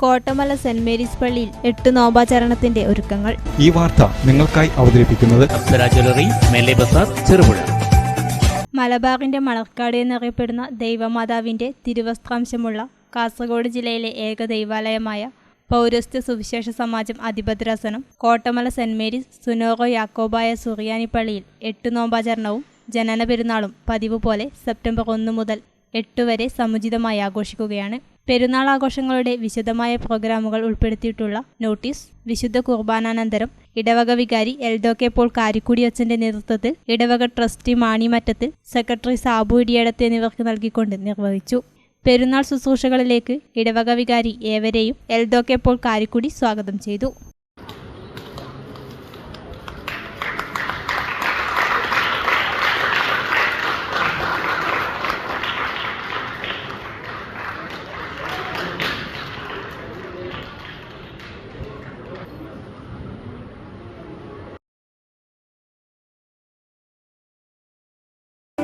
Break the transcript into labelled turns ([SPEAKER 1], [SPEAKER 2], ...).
[SPEAKER 1] Kottamala Saint Mary's പള്ളിയിൽ എട്ട് നോമ്പാചരണത്തിന്റെ ഒരുക്കങ്ങൾ.
[SPEAKER 2] ഈ വാർത്ത നിങ്ങൾക്കായി അവതരിപ്പിക്കുന്നത്
[SPEAKER 3] ചെറുപുഴ.
[SPEAKER 1] മലബാറിന്റെ മണർക്കാട് എന്നറിയപ്പെടുന്ന ദൈവമാതാവിന്റെ തിരുവസ്ത്രാംശമുള്ള കാസർഗോഡ് ജില്ലയിലെ ഏക ദൈവാലയമായ പൗരസ്ത്യ സുവിശേഷ സമാജം അധിപദ്രാസനം കോട്ടമല സെന്റ് മേരീസ് സുനോറോ യാക്കോബായ സുറിയാനി പള്ളിയിൽ എട്ട് നോമ്പാചരണവും ജനന പെരുന്നാളും പതിവ് പോലെ സെപ്റ്റംബർ ഒന്ന് മുതൽ എട്ട് വരെ സമുചിതമായി ആഘോഷിക്കുകയാണ്. പെരുന്നാൾ ആഘോഷങ്ങളുടെ വിശദമായ പ്രോഗ്രാമുകൾ ഉൾപ്പെടുത്തിയിട്ടുള്ള നോട്ടീസ് വിശുദ്ധ കുർബാനാനന്തരം ഇടവക വികാരി എൽദോ കെ പോൾ കാരിക്കുടി അച്ഛന്റെ നേതൃത്വത്തിൽ ഇടവക ട്രസ്റ്റി മാണിമറ്റത്തിൽ സെക്രട്ടറി സാബു ഇടിയടത്ത് എന്നിവർക്ക് നൽകിക്കൊണ്ട് നിർവഹിച്ചു. പെരുന്നാൾ ശുശ്രൂഷകളിലേക്ക് ഇടവക വികാരി ഏവരെയും എൽദോ കെ പോൾ കാരിക്കുടി സ്വാഗതം ചെയ്തു.